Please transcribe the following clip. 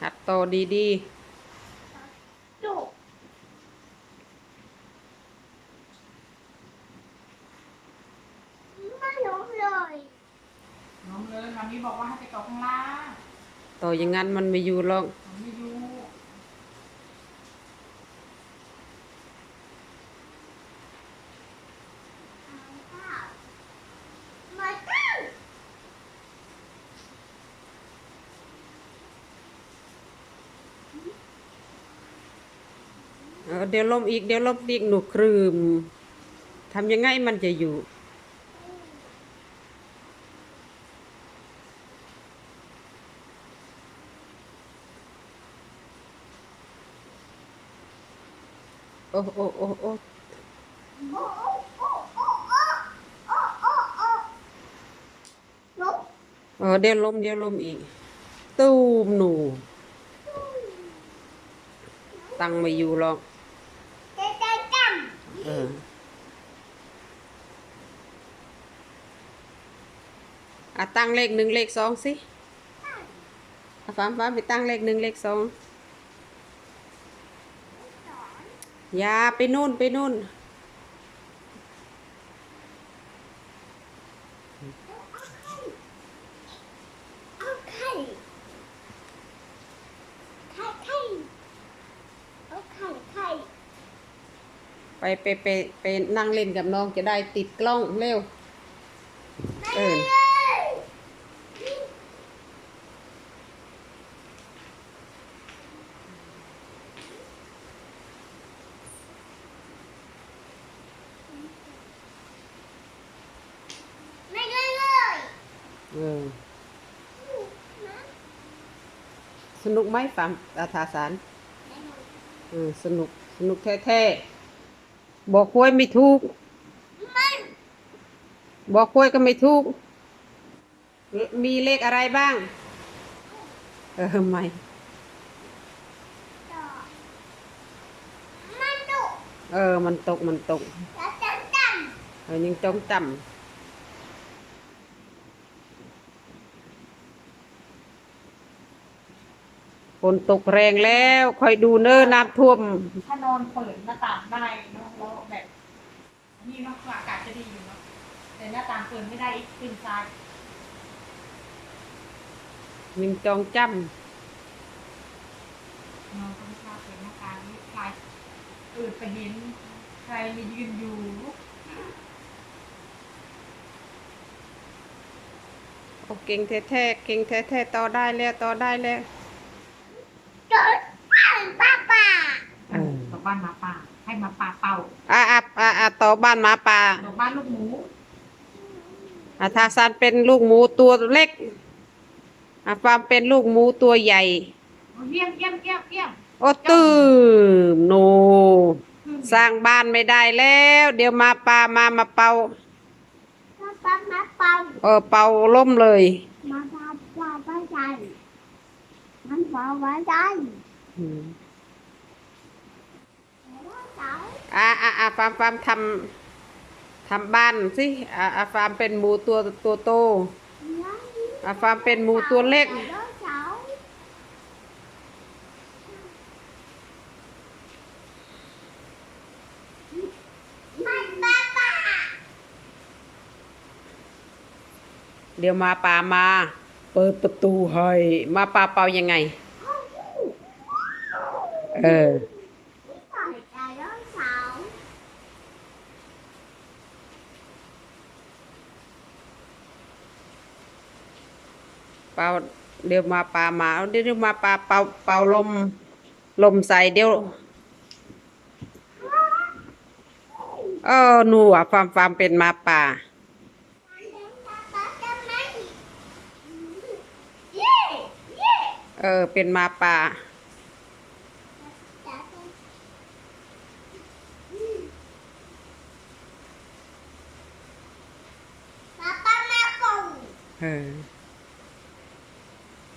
หัดโตอดีจุกไม่ลงเลยน้องเลยมามีบอกว่าให้ไปต่อข้างล่างๆโตออย่างงั้นมันไม่อยู่หรอกมันไม่อยู่ มาตั้ง เดี๋ยวลมอีกเดี๋ยวลมอีกหนูครืมทำยังไงมันจะอยู่โอ้โอ้โอ้โอ้โอ้โอ้โอ้โอ้โอ้โอ้เดี๋ยวลมเดี๋ยวลมอีก ตูมหนู ตั้งไม่อยู่หรอก เอออะตั้งเลขหนึ่งเลขสองสิอะฟ้ามฟ้ามไปตั้งเลขหนึ่งเลขสองอย่าไปนู่นไปนู่น เอาไข่ไข่ไข่เอาไข่ไข่ ไปไปไปไปนั่งเล่นกับน้องจะได้ติดกล้องเร็ว เออ ไม่ได้เลยเออ สนุกไหมฟามอาทาสารเออสนุก สนุกแท้ๆ บอกควยไม่ถูกมันบอกควยก็ไม่ถูก มีเลขอะไรบ้าง เออไม่ต่อมันดุเออ มันตก มันตกแล้วจังจังเออยังจงจำ ฝนตกแรงแล้วคอยดูเน้อน้ำท่วม ถ้านอนเปิดหน้าต่างได้เนาะแล้วแบบนี่เนาะอากาศจะดีอยู่เนาะแต่หน้าต่างเปิดไม่ได้อีกตื่นสายยังจองจนอนก็ไม่ทราบเปิดหน้าต่างนี่ใครเปิดไปเห็นใครมายืนอยู่ำโอ้เก่งแท้ๆเก่งแท้ๆต่อได้แล้วต่อได้แล้ว จดป้าป้าป้า เออ ต่อบ้านหมา ป่า ให้หมาป่าเป่าอะอะอะอะต่อบ้านหมาป่าต่อบ้านลูกหมูอาทาซานเป็นลูกหมูตัวเล็กอาฟาร์มเป็นลูกหมูตัวใหญ่ เยี่ยมเยี่ยมเยี่ยมเยี่ยมโอ้ตื่มโน สร้างบ้านไม่ได้แล้ว เดี๋ยวหมาป่ามามาเป่าป้าป้ามาเป่าเออเป่าล่มเลย มาป้าป้าป้าใจมันเป่าไว้ใจ อืม ว่าใจ อะอะอะฟาร์มฟาร์มทำทำบ้านสิอะอะฟาร์มเป็นหมูตัวตัวโตอะฟาร์มเป็นหมูตัวเล็กเดี๋ยวมาป่ามา เปิดประตูให้มาป่าเป่ายังไง เออ ใส่ใจแล้วสาว เป่าเดี๋ยวมาปลามาเดี๋ยวมาปลาเป่าเป่าลม ลมใส่เดี๋ยวเออหนูอะฟาร์มฟาร์มเป็นหมาป่าป้าป้าจะไม่เย่เย่เออ เป็นหมาป่าป้าป้ามาก่อนเออ